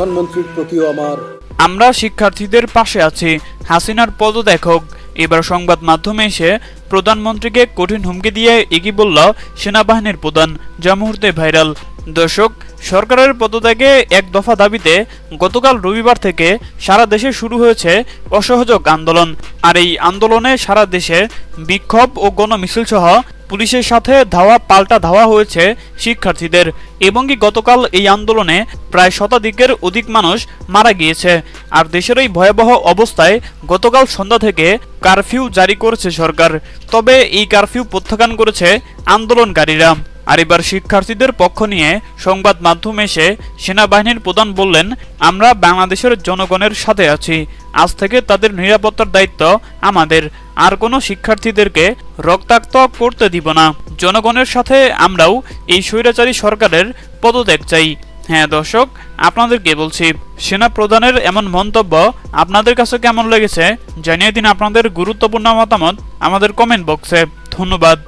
প্রধানমন্ত্রীর প্রতিও আমার। আমরা শিক্ষার্থীদের পাশে আছি। হাসিনার পদত্যাগ হোক এবার সংবাদ মাধ্যমে এসে প্রধানমন্ত্রীকে কঠিন হুমকি দিয়ে এগিয়ে বলল সেনাবাহিনীর প্রধান। যা মুহূর্তে ভাইরাল। দর্শক, সরকারের পদত্যাগে এক দফা দাবিতে গতকাল রবিবার থেকে সারা দেশে শুরু হয়েছে অসহযোগ আন্দোলন। আর এই আন্দোলনে সারা দেশে বিক্ষোভ ও গণমিছিল সহ পুলিশের সাথে ধাওয়া, পাল্টা ধাওয়া হয়েছে শিক্ষার্থীদের এবং গতকাল এই আন্দোলনে প্রায় শতাধিকের অধিক মানুষ মারা গিয়েছে। আর দেশের এই ভয়াবহ অবস্থায় গতকাল সন্ধ্যা থেকে কারফিউ জারি করেছে সরকার। তবে এই কারফিউ প্রত্যাখ্যান করেছে আন্দোলনকারীরা। আর এবার শিক্ষার্থীদের পক্ষ নিয়ে সংবাদ মাধ্যমে এসে সেনাবাহিনীর প্রধান বললেন, আমরা বাংলাদেশের জনগণের সাথে আছি। আজ থেকে তাদের নিরাপত্তার দায়িত্ব আমাদের। আর কোনো শিক্ষার্থীদেরকে রক্তাক্ত করতে দিব না। জনগণের সাথে আমরাও এই স্বৈরাচারী সরকারের পদত্যাগ চাই। হ্যাঁ দর্শক, আপনাদেরকে বলছি, সেনা প্রধানের এমন মন্তব্য আপনাদের কাছে কেমন লেগেছে জানিয়ে দিন আপনাদের গুরুত্বপূর্ণ মতামত আমাদের কমেন্ট বক্সে। ধন্যবাদ।